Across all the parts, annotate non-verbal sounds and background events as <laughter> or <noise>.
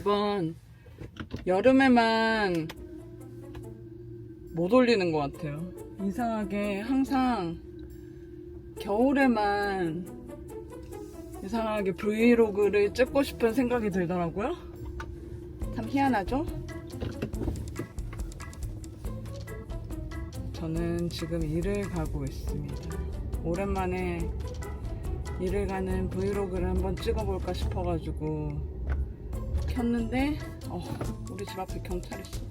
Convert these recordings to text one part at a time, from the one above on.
이번 여름에만 못 올리는 것 같아요. 이상하게 항상 겨울에만 이상하게 브이로그를 찍고 싶은 생각이 들더라고요. 참 희한하죠? 저는 지금 일을 가고 있습니다. 오랜만에 일을 가는 브이로그를 한번 찍어볼까 싶어가지고 켰는데 어, 우리 집 앞에 경찰 있어.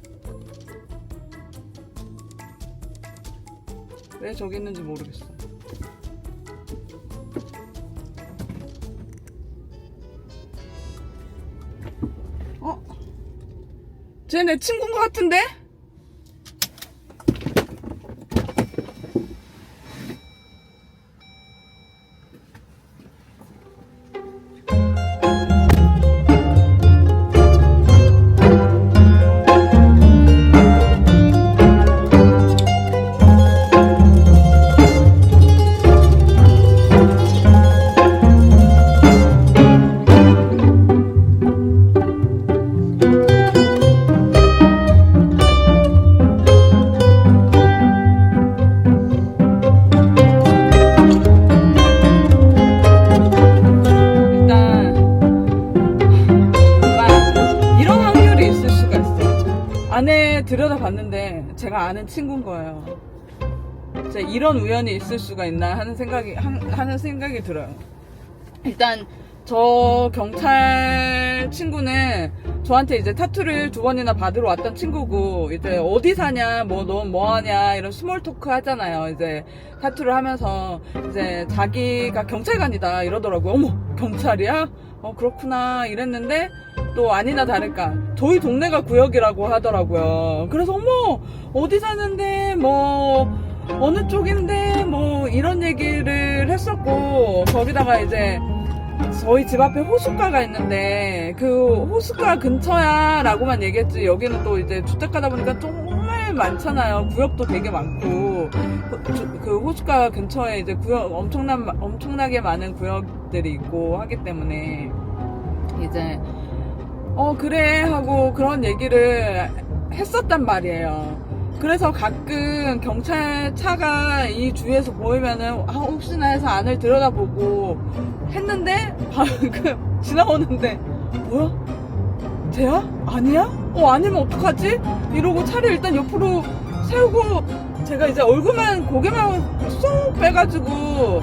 왜 저기 있는지 모르겠어. 어? 쟤 내 친구인 것 같은데? 봤는데 제가 아는 친구인 거예요. 진짜 이런 우연이 있을 수가 있나 하는 생각이 한- 하는 생각이 들어요. 일단 저 경찰 친구는 저한테 이제 타투를 두 번이나 받으러 왔던 친구고 이제 어디 사냐 뭐너 뭐하냐 이런 스몰 토크 하잖아요 이제 타투를 하면서 이제 자기가 경찰관이다 이러더라고요 어머 경찰이야 어 그렇구나 이랬는데 또 아니나 다를까 저희 동네가 구역이라고 하더라고요. 그래서 어머 어디 사는데 뭐 어느 쪽인데 뭐 이런 얘기를 했었고 거기다가 이제 저희 집 앞에 호숫가가 있는데 그 호숫가 근처야 라고만 얘기했지 여기는 또 이제 주택가다 보니까 정말 많잖아요 구역도 되게 많고 그, 주- 그 호숫가 근처에 이제 구역 엄청난 엄청나게 많은 구역들이 있고 하기 때문에 이제 어 그래 하고 그런 얘기를 했었단 말이에요. 그래서 가끔 경찰 차가 이 주위에서 보이면은 아, 혹시나 해서 안을 들여다보고 했는데 방금 지나오는데 뭐야? 쟤야? 아니야? 어 아니면 어떡하지? 이러고 차를 일단 옆으로 세우고 제가 이제 얼굴만 고개만 쏙 빼가지고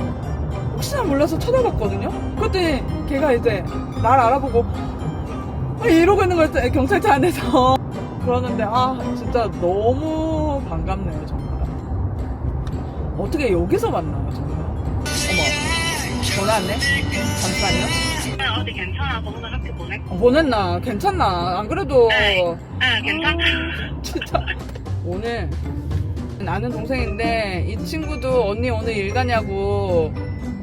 혹시나 몰라서 쳐다봤거든요. 그때 걔가 이제 날 알아보고 아, 이러고 있는 거였어요. 경찰차 안에서. <laughs> 그러는데, 아, 진짜 너무 반갑네요, 정말. 어떻게 여기서 만나요, 정말. 어머, 전화 왔네? 잠시만요. 어디 괜찮아? 오늘 학교 보내? 어, 보냈나? 괜찮나? 안 그래도. 네. 아, 괜찮아. 진짜. 오늘, 아는 동생인데, 이 친구도 언니 오늘 일 가냐고,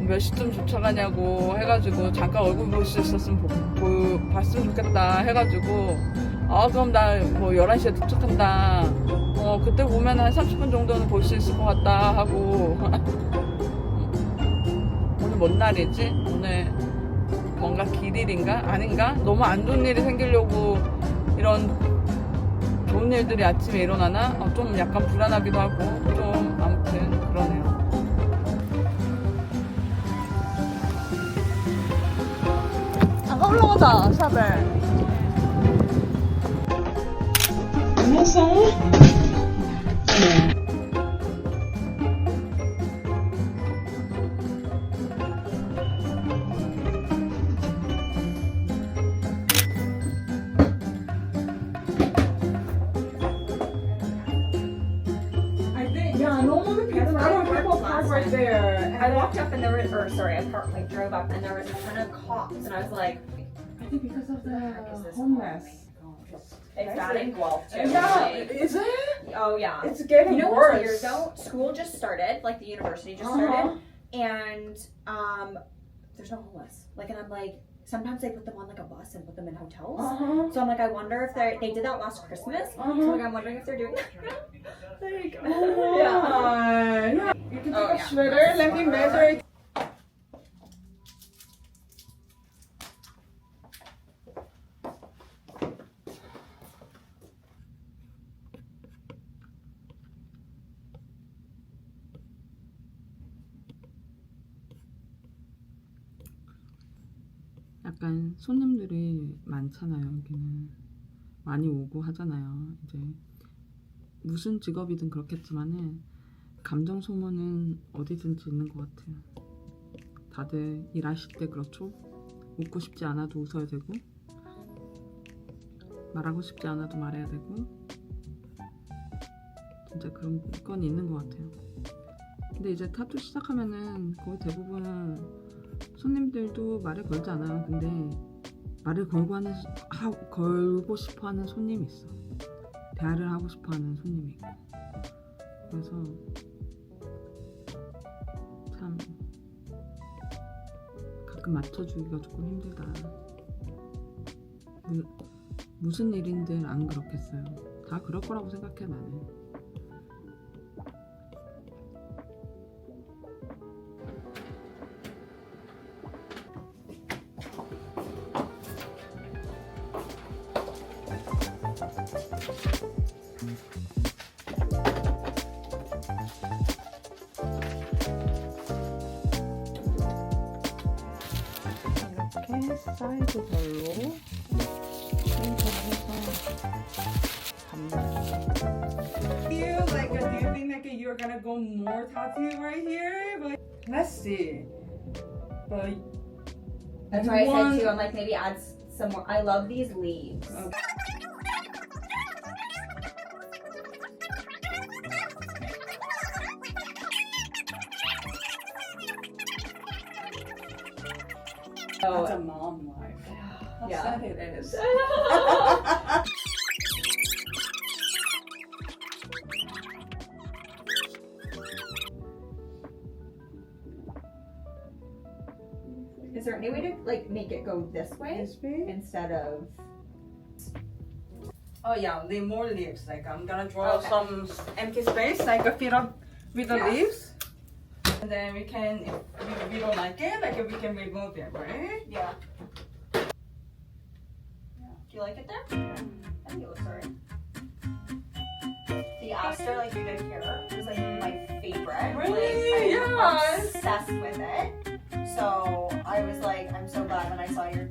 몇 시쯤 도착하냐고 해가지고, 잠깐 얼굴 볼 수 있었으면 보, 보- 봤으면 좋겠다 해가지고, 아, 그럼 나 뭐 11시에 도착한다. 어, 그때 보면 한 30분 정도는 볼 수 있을 것 같다 하고. <laughs> 오늘 뭔 날이지? 오늘 뭔가 길일인가? 아닌가? 너무 안 좋은 일이 생기려고 이런 좋은 일들이 아침에 일어나나? 어, 좀 약간 불안하기도 하고 좀 아무튼 그러네요. 잠깐 올라가자 샵에. 안녕하세요. Think yeah, normally people people park right there. I walked up and there was, or sorry, I parked, like drove up and there was a ton of cops and I was like, I think because of the homeless. it's bad in Guelph too. Yeah, like- is it? oh yeah. It's getting You know what's worse. weird though? School just started, like the university just Uh-huh. started, and um, there's no homeless. Like, and I'm like, sometimes they put them on like a bus and put them in hotels. Uh-huh. So I'm like, I wonder if they they did that last Christmas. So Uh-huh. like, I'm wondering if they're doing that. <laughs> like, <laughs> Oh yeah. my. Yeah. You can take Oh, a yeah. Let me measure it. 약간 손님들이 많잖아요 여기는. 많이 오고 하잖아요 이제. 무슨 직업이든 그렇겠지만은 감정 소모는 어디든지 있는 것 같아요. 다들 일하실 때 그렇죠? 웃고 싶지 않아도 웃어야 되고 말하고 싶지 않아도 말해야 되고 진짜 그런 건 있는 것 같아요. 근데 이제 타투 시작하면은 거의 대부분 손님들도 말을 걸지 않아요. 근데 말을 걸고 하는 하, 걸고 싶어하는 손님이 있어. 대화를 하고 싶어하는 손님이 있고. 그래서 참 가끔 맞춰주기가 조금 힘들다. 무, 무슨 일인들 안 그렇겠어요. 다 그럴 거라고 생각해 나는. 사이즈별로 you? Like, uh, do you think like you're gonna go more tattoo right here? But let's see. But That's why I One- said too. I'm like maybe add s- some more. I love these leaves. Okay. Mom life. How Yeah. sad it is. <laughs> Is there any way to like make it go this way This way? instead of? Oh yeah, the more leaves. Like I'm gonna draw Okay. some empty space, like a fill up with the Yeah. leaves. And then we can, if we, we don't like it, like we can remove it, right? Yeah. Do you like it there? Mm. I think it looks alright. The aster, like you did here, was like my favorite. Really? Like, I'm Yeah. obsessed with it. So I was like, I'm so glad when I saw your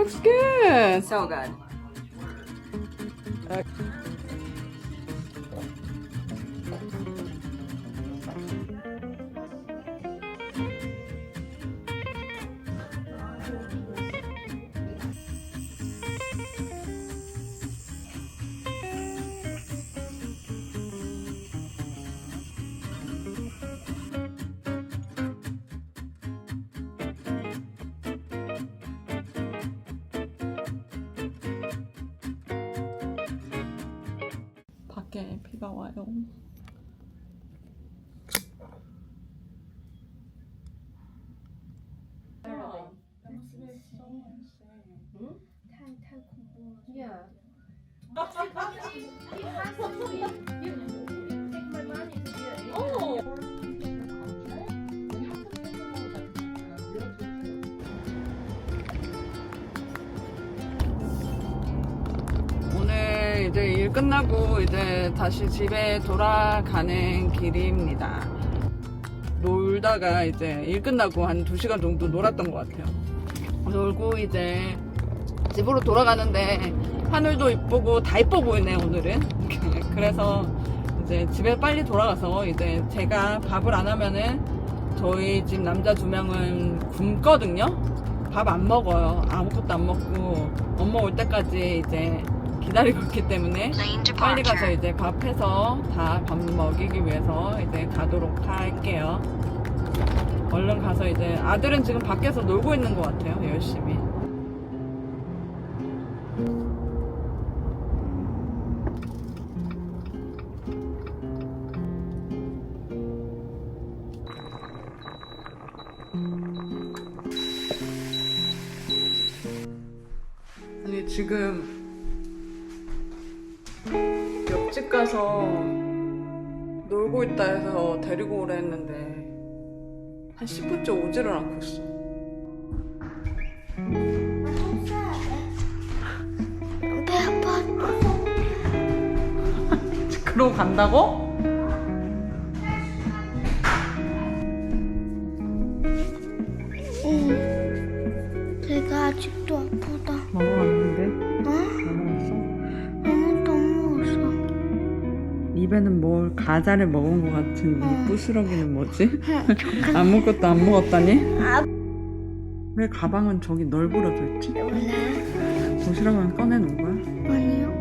Looks good. So good. 밖에 비가 와요. 일 끝나고 이제 다시 집에 돌아가는 길입니다. 놀다가 이제 일 끝나고 한 2시간 정도 놀았던 것 같아요. 놀고 이제 집으로 돌아가는데 하늘도 이쁘고 다 이뻐 보이네 오늘은. <laughs> 그래서 이제 집에 빨리 돌아가서 이제 제가 밥을 안 하면은 저희 집 남자 두 명은 굶거든요. 밥 안 먹어요. 아무것도 안 먹고 엄마 올 때까지 이제 기다리고 있기 때문에 빨리 가서 이제 밥 해서 다 밥 먹이기 위해서 이제 가도록 할게요. 얼른 가서 이제 아들은 지금 밖에서 놀고 있는 것 같아요. 열심히. 아니 지금 집 가서 놀고 있다 해서 데리고 오라 했는데 한 10분째 오지를 않고 있어. 그러고 간다고? 입에는 뭘 과자를 먹은 것 같은 이 부스러기는 뭐지? <laughs> 아무것도 안 먹었다니? 아. 왜 가방은 저기 널브러져 있지? 몰라. 도시락은 꺼내놓은 거야? 아니요.